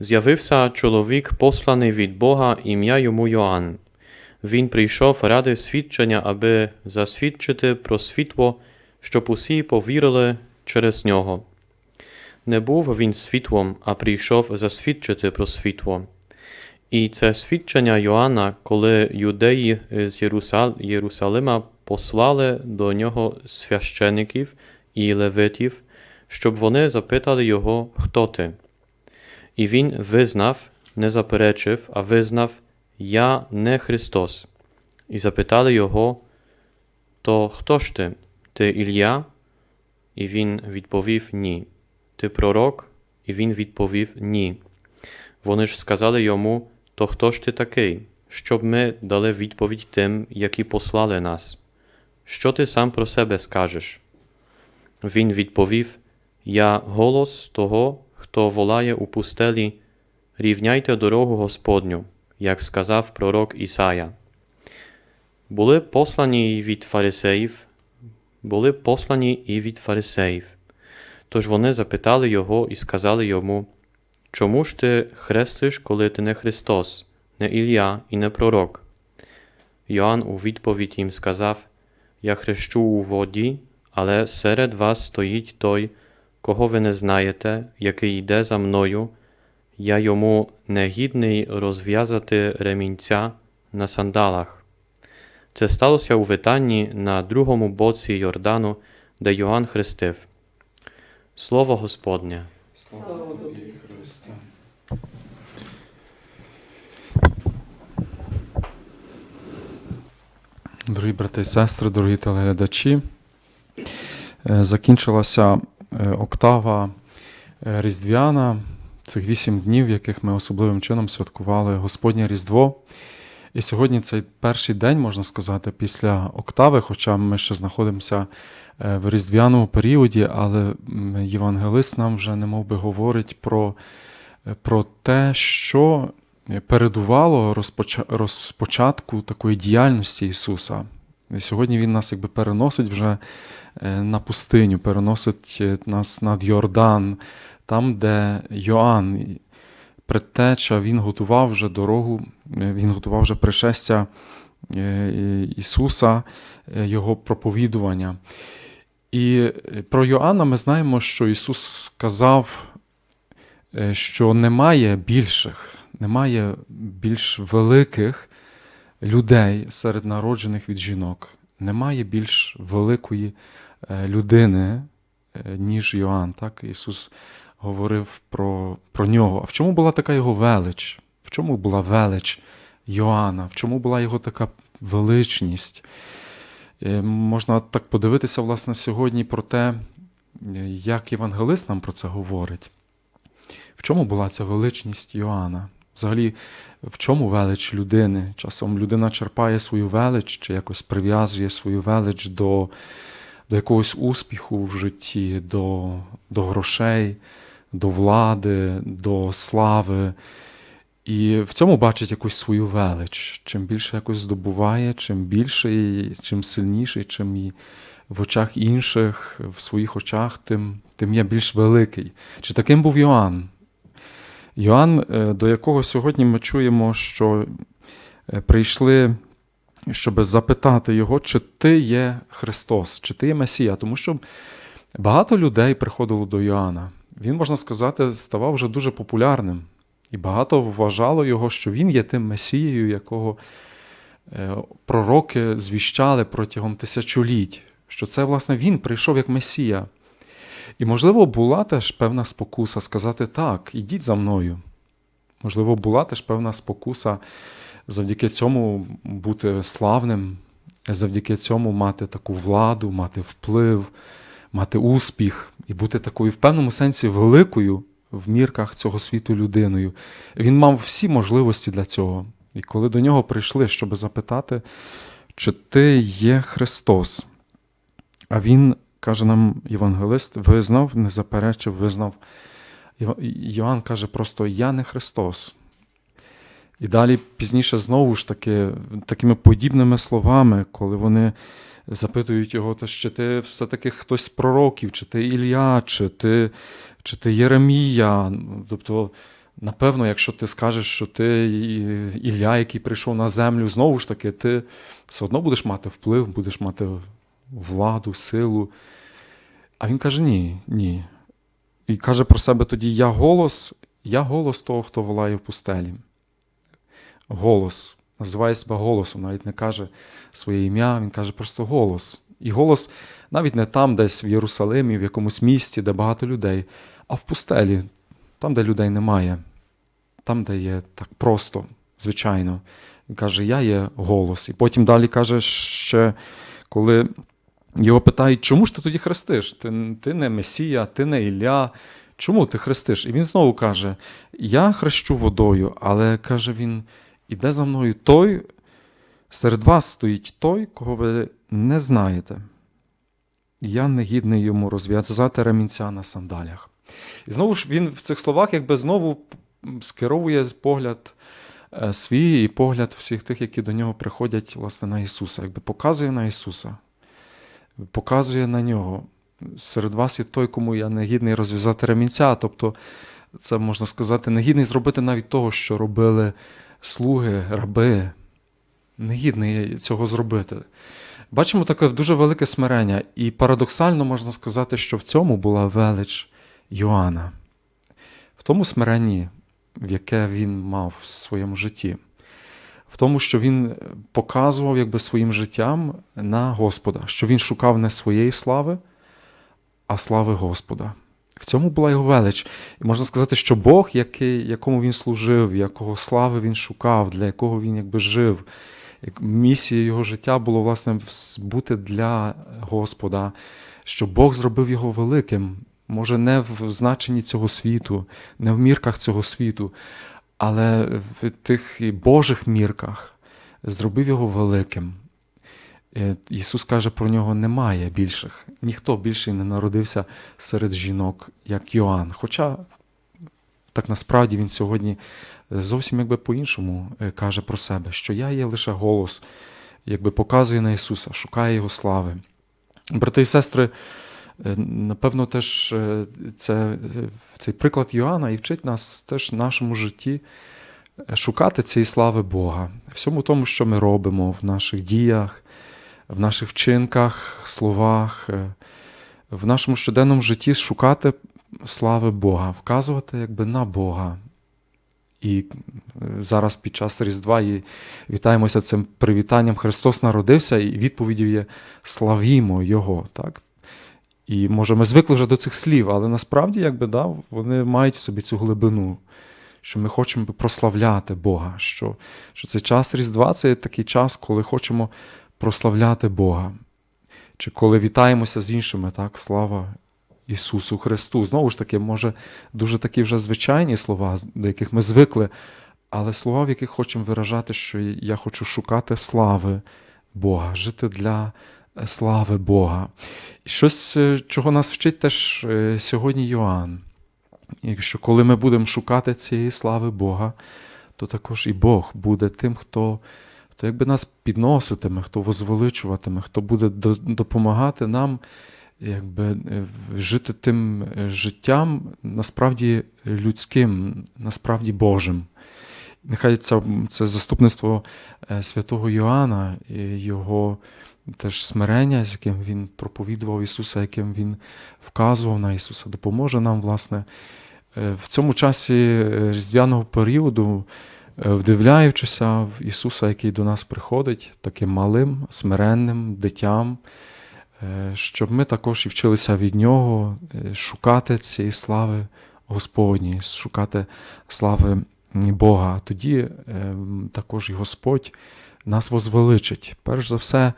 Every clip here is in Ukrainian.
З'явився чоловік, посланий від Бога, ім'я йому Йоанн. Він прийшов ради свідчення, аби засвідчити про світло, щоб усі повірили через нього. Не був він світлом, а прийшов засвідчити про світло. І це свідчення Йоанна, коли юдеї з Єрусалима послали до нього священиків і левитів, щоб вони запитали його, хто ти. І він визнав, не заперечив, а визнав, Я не Христос. І запитали його, то хто ж ти? Ти Ілля? І він відповів Ні. Ти пророк? І він відповів Ні. Вони ж сказали йому, то хто ж ти такий, щоб ми дали відповідь тим, які послали нас? Що ти сам про себе скажеш? Він відповів: Я голос того, хто волає у пустелі, рівняйте дорогу Господню, як сказав пророк Ісая. Були послані від фарисеїв, були послані і від фарисеїв. Тож вони запитали його і сказали йому, Чому ж ти хрестиш, коли ти не Христос, не Ілля і не пророк? Йоанн у відповідь їм сказав: Я хрещу у воді, але серед вас стоїть той, кого ви не знаєте, який йде за мною, я йому негідний розв'язати ремінця на сандалах. Це сталося у Витанні на другому боці Йордану, де Йоанн хрестив. Слово Господнє. Слава тобі, Христе. Дорогі брати і сестри, дорогі телеглядачі, е, закінчилася октава е, Різдвяна, цих вісім днів, яких ми особливим чином святкували Господнє Різдво. І сьогодні цей перший день, можна сказати, після октави, хоча ми ще знаходимося в різдвяному періоді, але євангелист нам вже немов би говорить про, про те, що передувало розпоча- розпочатку такої діяльності Ісуса. І сьогодні Він нас якби переносить вже е, на пустиню, переносить е, нас над Йордан, там, де Йоанн, предтеча, він готував вже дорогу, е, він готував вже пришестя е, Ісуса, е, Його проповідування. І е, про Йоанна ми знаємо, що Ісус сказав, е, що немає більших, немає більш великих людей серед народжених від жінок, немає більш великої е, людини, е, ніж Йоанн. Так? Ісус говорив про, про нього. А в чому була така його велич? В чому була велич Йоанна? В чому була його така величність? Е, Можна так подивитися, власне, сьогодні про те, е, як євангелист нам про це говорить. В чому була ця величність Йоанна? Взагалі, в чому велич людини? Часом людина черпає свою велич чи якось прив'язує свою велич до, до якогось успіху в житті, до, до грошей, до влади, до слави. І в цьому бачить якусь свою велич. Чим більше якось здобуває, чим більше, чим сильніший, чим і в очах інших, в своїх очах, тим, тим є більш великий. Чи таким був Йоанн? Йоанн, е, до якого сьогодні ми чуємо, що е, прийшли, щоб запитати його, чи ти є Христос, чи ти є Месія, тому що багато людей приходило до Йоанна. Він, можна сказати, ставав вже дуже популярним. І багато вважало його, що він є тим Месією, якого е, пророки звіщали протягом тисячоліть, що це, власне, він прийшов як Месія. І, можливо, була теж певна спокуса сказати так, ідіть за мною. Можливо, була теж певна спокуса завдяки цьому бути славним, завдяки цьому мати таку владу, мати вплив, мати успіх і бути такою в певному сенсі великою в мірках цього світу людиною. Він мав всі можливості для цього. І коли до нього прийшли, щоб запитати, чи ти є Христос, а він, каже нам євангелист, визнав, не заперечив, визнав. Йоанн каже просто: Я не Христос. І далі пізніше знову ж таки, такими подібними словами, коли вони запитують його, «Та чи ти все-таки хтось з пророків, чи ти Ілля, чи ти, чи ти Єремія. Тобто Напевно, якщо ти скажеш, що ти Ілля, який прийшов на землю, знову ж таки, ти все одно будеш мати вплив, будеш мати владу, силу. А він каже: ні, ні. І каже про себе тоді: Я голос, я голос того, хто волає в пустелі. Голос. Називає себе голосом, навіть не каже своє ім'я, він каже просто голос. І голос навіть не там, десь в Єрусалимі, в якомусь місті, де багато людей, а в пустелі, там, де людей немає, там, де є так просто, звичайно. Він каже: Я є голос. І потім далі каже, ще, коли його питають, чому ж ти тоді хрестиш? Ти, ти не Месія, ти не Ілля. Чому ти хрестиш? І він знову каже: Я хрещу водою, але каже він: іде за мною той, серед вас стоїть той, кого ви не знаєте. Я не гідний йому розв'язати ремінця на сандалях. І знову ж він в цих словах якби знову скеровує погляд е, свій і погляд всіх тих, які до нього приходять власне, на Ісуса, якби показує на Ісуса, показує на нього. Серед вас є той, кому я не гідний розв'язати ремінця. Тобто, це можна сказати, не гідний зробити навіть того, що робили слуги, раби. Не гідний цього зробити. Бачимо таке дуже велике смирення, і парадоксально можна сказати, що в цьому була велич Йоанна, в тому смиренні, в яке він мав в своєму житті, в тому, що він показував якби, своїм життям на Господа, що він шукав не своєї слави, а слави Господа. В цьому була його велич. І можна сказати, що Бог, який, якому він служив, якого слави він шукав, для якого він якби жив, місія його життя було власне бути для Господа, що Бог зробив його великим, може, не в значенні цього світу, не в мірках цього світу, але в тих Божих мірках зробив його великим. Е, Ісус каже про нього: немає більших. Ніхто більший не народився серед жінок, як Йоанн. Хоча так насправді він сьогодні е, зовсім якби по-іншому е, каже про себе, що я є лише голос, якби показує на Ісуса, шукає Його слави. Брати і сестри, напевно, теж це, цей приклад Йоанна і вчить нас теж в нашому житті шукати цієї слави Бога, всьому тому, що ми робимо в наших діях, в наших вчинках, словах, е, в нашому щоденному житті шукати слави Бога, вказувати якби на Бога. І е, зараз під час Різдва і вітаємося цим привітанням Христос народився, і відповіддю є славімо Його. Так? І може ми звикли вже до цих слів, але насправді якби, да, вони мають в собі цю глибину, що ми хочемо прославляти Бога, що, що цей час Різдва це такий час, коли хочемо прославляти Бога. Чи коли вітаємося з іншими, так, слава Ісусу Христу. Знову ж таки, може, дуже такі вже звичайні слова, до яких ми звикли, але слова, в яких хочемо виражати, що я хочу шукати слави Бога, жити для е, слави Бога. І щось, е, чого нас вчить теж е, сьогодні Йоанн. Якщо коли ми будемо шукати цієї слави Бога, то також і Бог буде тим, хто, хто якби нас підноситиме, хто возвеличуватиме, хто буде допомагати нам якби, е, жити тим е, життям насправді людським, насправді Божим. Нехай це, це заступництво е, святого Йоанна, і його теж смирення, з яким він проповідував Ісуса, яким він вказував на Ісуса, допоможе нам, власне, в цьому часі різдвяного періоду, вдивляючися в Ісуса, який до нас приходить, таким малим, смиренним дитям, е, щоб ми також і вчилися від Нього е, шукати цієї слави Господньої, шукати слави Бога. А тоді е, також і Господь нас возвеличить. Перш за все, е,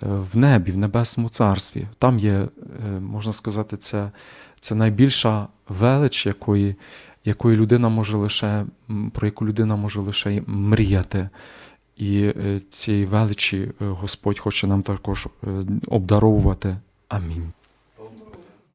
в небі, в небесному царстві. Там є, е, можна сказати, це, це найбільша велич, якої, якої людина може лише, про яку людина може лише мріяти. І е, цієї величі е, Господь хоче нам також е, обдаровувати. Амінь.